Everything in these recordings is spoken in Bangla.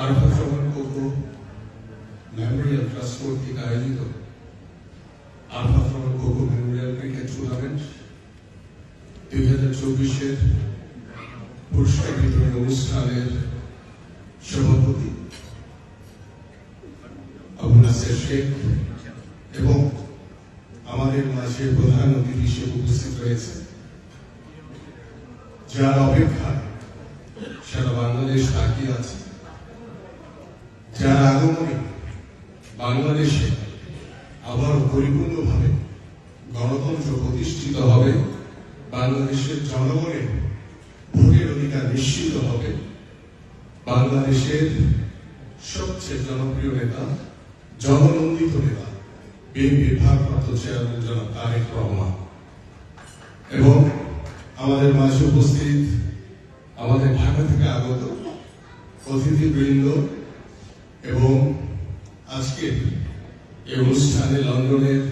আরফা শ্রবণ কোকো মেমোরিয়াল ট্রাস্ট কর্তৃক আয়োজিত। আরফা শ্রবণ কোকো মেমোরিয়াল ক্রিকেট টুর্নামেন্ট দুই হাজার চব্বিশের পুরস্কার অনুষ্ঠানের সভাপতি আবু নাসের শেখ এবং আমাদের মাঝে প্রধান অতিথি হিসেবে উপস্থিত রয়েছে যার অপেক্ষা সারা বাংলাদেশ তাকিয়ে আছে। যার আগমনে বাংলাদেশে আবার পরিপূর্ণভাবে গণতন্ত্র প্রতিষ্ঠিত হবে, বাংলাদেশের জনগণের ভোটের অধিকার নিশ্চিত হবে, বাংলাদেশের সবচেয়ে জনপ্রিয় নেতা, জননন্দিত নেতা বিএনপির ভারপ্রাপ্ত চেয়ারম্যান জনাব তারেক রহমান। এবং আমাদের মাঝে উপস্থিত আমাদের ঢাকা থেকে আগত অতিথিবৃন্দ এবং আজকে এই অনুষ্ঠানে লন্ডনের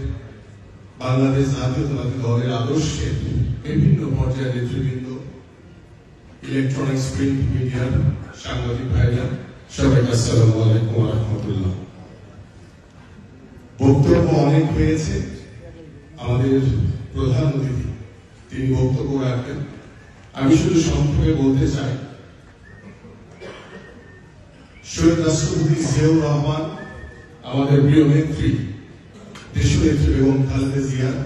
বাংলাদেশ জাতীয়তাবাদী দলের আদর্শের বিভিন্ন পর্যায়ের নেতৃবৃন্দ ইলেকট্রনিক্স প্রিন্ট মিডিয়ার সাংবাদিক ভাইরা, সবাইকে আসসালামু আলাইকুম রাহমাতুল্লাহ। বক্তব্য অনেক হয়েছে। আমাদের প্রধান অতিথি, তিনি বক্তব্য রাখবেন আমি শুধু সংক্ষেপে বলতে চাই শহীদ রাষ্ট্রপতি জিয়াউর রহমান, আমাদের প্রিয় নেত্রী দেশনেত্রী বেগম খালেদা জিয়ার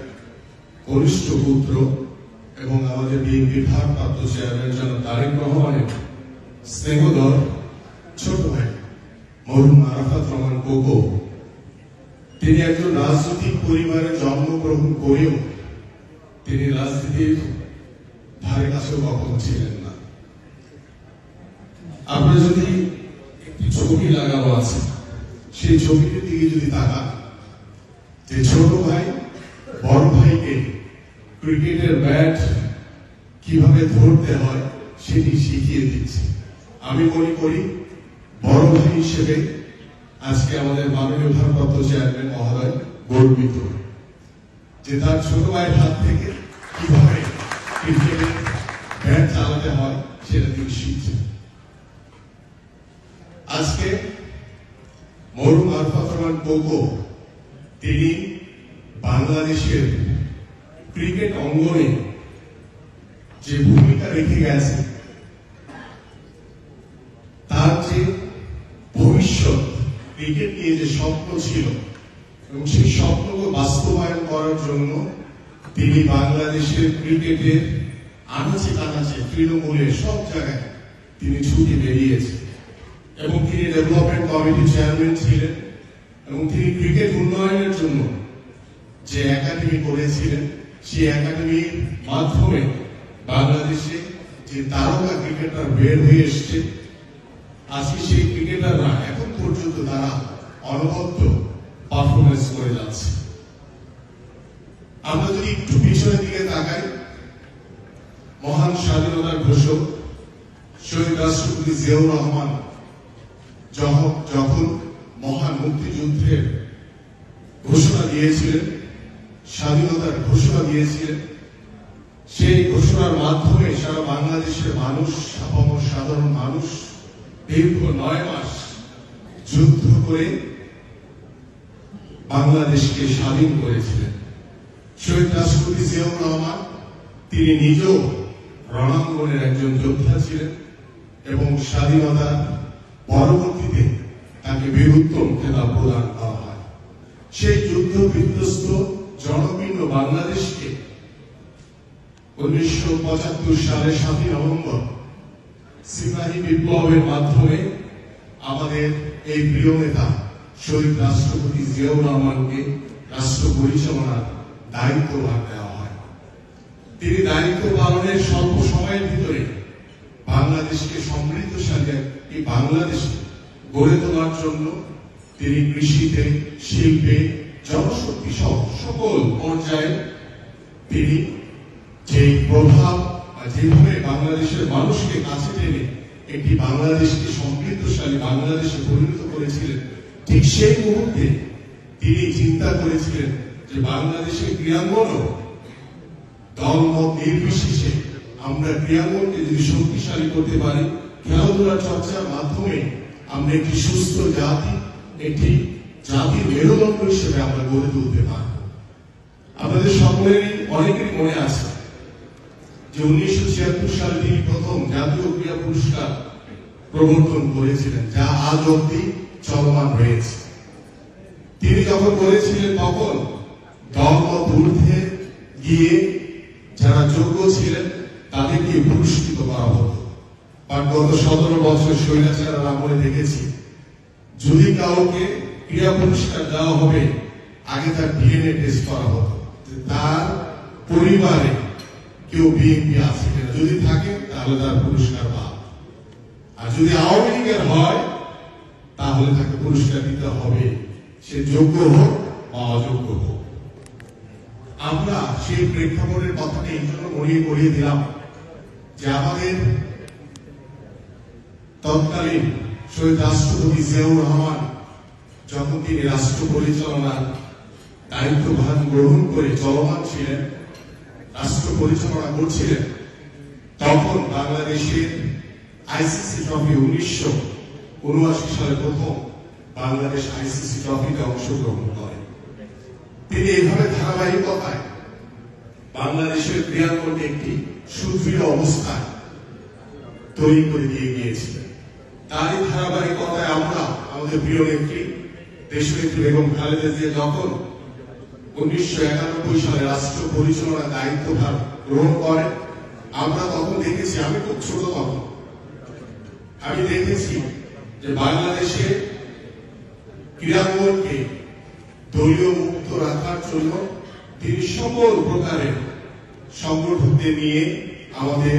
কনিষ্ঠ পুত্র এবং আমাদের বিএনপির ভারপ্রাপ্ত চেয়ারম্যান জনাব তারেক রহমানের স্নেহদর ছোট ভাই মরুম আরাফাত রহমান কোকো তিনি একজন রাজনৈতিক পরিবারে জন্মগ্রহণ করেও তিনি রাজনীতির ধারে কাছেও কখনো ছিলেন না। আপনারা যদি ছবি লাগানো আছে। সেই ছবিটির দিকে যদি তাকান, যে ছোট ভাই, বড় ভাইকে ক্রিকেটের ব্যাট কীভাবে ধরতে হয় সেটি শিখিয়ে দিচ্ছে। আমি মনে করি, বড় ভাই হিসেবে আজকে আমাদের মাননীয় ভারপ্রাপ্ত চেয়ারম্যান মহোদয় গর্বিত যে তার ছোট ভাইয়ের হাত থেকে কীভাবে ক্রিকেটের ব্যাট চালাতে হয় সেটা তিনি শিখছেন আজকে মরুম তিনি বাংলাদেশের ক্রিকেট অঙ্গনে যে ভূমিকা রেখে গেছে তার যে ভবিষ্যৎ, ক্রিকেট নিয়ে যে স্বপ্ন ছিল এবং সেই স্বপ্নকে বাস্তবায়ন করার জন্য তিনি বাংলাদেশের ক্রিকেটের আনাচে কানাচে তৃণমূলের সব জায়গায় তিনি ছুটে বেরিয়েছেন। এবং তিনি ডেভেলপমেন্ট কমিটির চেয়ারম্যান ছিলেন এবং তিনি ক্রিকেট উন্নয়নের জন্য যে একাডেমি করেছিলেন, সেই একাডেমির মাধ্যমে বাংলাদেশে যে তারকা ক্রিকেটার বের হয়ে এসছে, আজকে সেই ক্রিকেটাররা এখন পর্যন্ত তারা অনবদ্য পারফরমেন্স করে যাচ্ছে। আমরা যদি একটু পিছনের দিকে তাকাই, মহান স্বাধীনতার ঘোষক শহীদ রাষ্ট্রপতি জিয়াউর রহমান যখন মহান মুক্তিযুদ্ধের ঘোষণা দিয়েছিলেন, স্বাধীনতার ঘোষণা দিয়েছিলেন, সেই ঘোষণার মাধ্যমে সারা বাংলাদেশের মানুষ সাধারণ মানুষ দীর্ঘ নয় মাস যুদ্ধ করে বাংলাদেশকে স্বাধীন করেছিলেন। শহীদ রাষ্ট্রপতি জিয়াউর রহমান, তিনি নিজেও রণাঙ্গনের একজন যোদ্ধা ছিলেন এবং স্বাধীনতার পরবর্তীতে তাকে বীরুত্তম খেতাব প্রদান করা হয়। সেই যুদ্ধ বিধ্বস্ত জনপীর্ণ বাংলাদেশকে উনিশশো পঁচাত্তর সালে সাতই নভেম্বর সিপাহী বিপ্লবের মাধ্যমে আমাদের এই প্রিয় নেতা শহীদ রাষ্ট্রপতি জিয়াউর রহমানকে রাষ্ট্র পরিচালনার দায়িত্ব ভাগ দেওয়া হয়। তিনি দায়িত্ব পালনের স্বল্প সময়ের ভিতরে বাংলাদেশকে সমৃদ্ধশালী একটি বাংলাদেশ গড়ে তোলার জন্য তিনি কৃষিতে, শিল্পে, জনশক্তি সহ সকল পর্যায়ে তিনি যে প্রভাব যেভাবে বাংলাদেশের মানুষকে কাছে টেনে একটি বাংলাদেশকে সমৃদ্ধশালী বাংলাদেশে পরিণত করেছিলেন, ঠিক সেই মুহূর্তে তিনি চিন্তা করেছিলেন যে বাংলাদেশের ক্রীড়াঙ্গনও দলমত নির্বিশেষে আমরা ক্রীড়াঙ্গনকে যদি শক্তিশালী করতে পারি খেলাধুলার চর্চার মাধ্যমে আমরা একটি সুস্থ জাতি, একটি জাতির মেরুদণ্ড হিসেবে আমরা গড়ে তুলতে পারব। আপনাদের সকলেরই অনেকের মনে আছে যে উনিশশো ছিয়াত্তর সালে তিনি প্রথম জাতীয় ক্রীড়া পুরস্কার প্রবর্তন করেছিলেন, যা আজ অব্দি চলমান রয়েছে। তিনি যখন করেছিলেন তখন দলমত ঊর্ধ্বে গিয়ে যারা যোগ্য ছিলেন তাদেরকে পুরস্কৃত করা হতো। আর গত সতেরো বছর স্বৈরাচারের আমলে দেখেছি। যদি কাউকে ক্রীড়া পুরস্কার দেওয়া হবে, আগে তার ডিএনএ টেস্ট করা হতো। তার পরিবারে কেউ বিএনপি আছে কিনা, যদি থাকে, তাহলে তার পুরস্কার পাবে আর যদি আওয়ামী লীগের হয়, তাহলে তাকে পুরস্কার দিতে হবে। সে যোগ্য হোক বা অযোগ্য হোক। আমরা সেই প্রেক্ষাপটের কথাটা এই জন্য মনে করিয়ে দিলাম যে আমাদের তৎকালীন শহীদ রাষ্ট্রপতি জিয়াউর রহমান যখন তিনি রাষ্ট্র পরিচালনার দায়িত্বভার গ্রহণ করে চলমান ছিলেন, রাষ্ট্র পরিচালনা করছিলেন, তখন বাংলাদেশের আইসিসি ট্রফি উনিশশো উনআশি সালে প্রথম বাংলাদেশ আইসিসি ট্রফিতে অংশগ্রহণ করে। তিনি এভাবে ধারাবাহিকতায় বাংলাদেশের ক্রীড়াঙ্গনকে একটি সুদৃঢ় অবস্থায় তৈরি করে দিয়ে গিয়েছিলেন। তারই ধারাবাহিকতায় আমরা আমাদের প্রিয় নেত্রী দেশনেত্রী বেগম খালেদা জিয়া যখন উনিশশো একানব্বই সালে রাষ্ট্র পরিচালনার দায়িত্বভার গ্রহণ করেন, আমরা তখন দেখেছি, আমি খুব ছোট তখন, আমি দেখেছি যে বাংলাদেশে ক্রীড়াঙ্গনকে দলীয় মুক্ত রাখার জন্য তিনি সকল প্রকারের সংগঠকদের নিয়ে আমাদের